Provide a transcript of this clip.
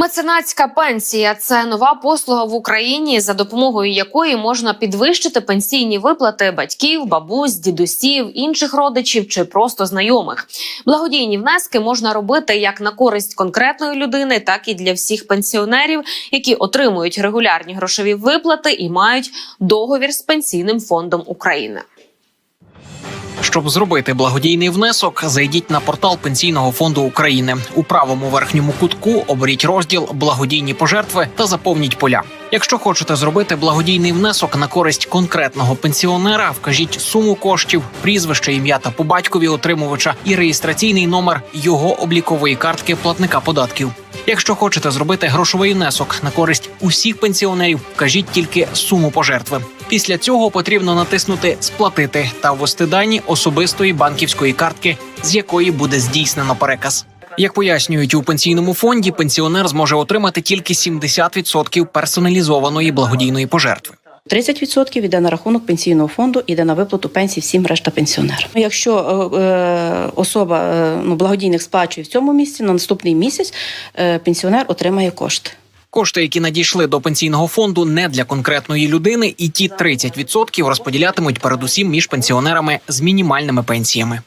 Меценатська пенсія це нова послуга в Україні, за допомогою якої можна підвищити пенсійні виплати батьків, бабусь, дідусів, інших родичів чи просто знайомих. Благодійні внески можна робити як на користь конкретної людини, так і для всіх пенсіонерів, які отримують регулярні грошові виплати і мають договір з пенсійним фондом України. Щоб зробити благодійний внесок, зайдіть на портал Пенсійного фонду України. У правому верхньому кутку оберіть розділ Благодійні пожертви та заповніть поля. Якщо хочете зробити благодійний внесок на користь конкретного пенсіонера, вкажіть суму коштів, прізвище, ім'я та по батькові отримувача і реєстраційний номер його облікової картки платника податків. Якщо хочете зробити грошовий внесок на користь усіх пенсіонерів, вкажіть тільки суму пожертви. Після цього потрібно натиснути Сплатити та ввести дані особистої банківської картки, з якої буде здійснено переказ. Як пояснюють у пенсійному фонді, пенсіонер зможе отримати тільки 70% персоналізованої благодійної пожертви. 30% йде на рахунок пенсійного фонду, іде на виплату пенсій всім решта пенсіонерам. Якщо е, е, особа е, ну, благодійних сплачує в цьому місці, на наступний місяць е, пенсіонер отримає кошти. Кошти, які надійшли до пенсійного фонду, не для конкретної людини, і ті 30% розподілятимуть передусім між пенсіонерами з мінімальними пенсіями.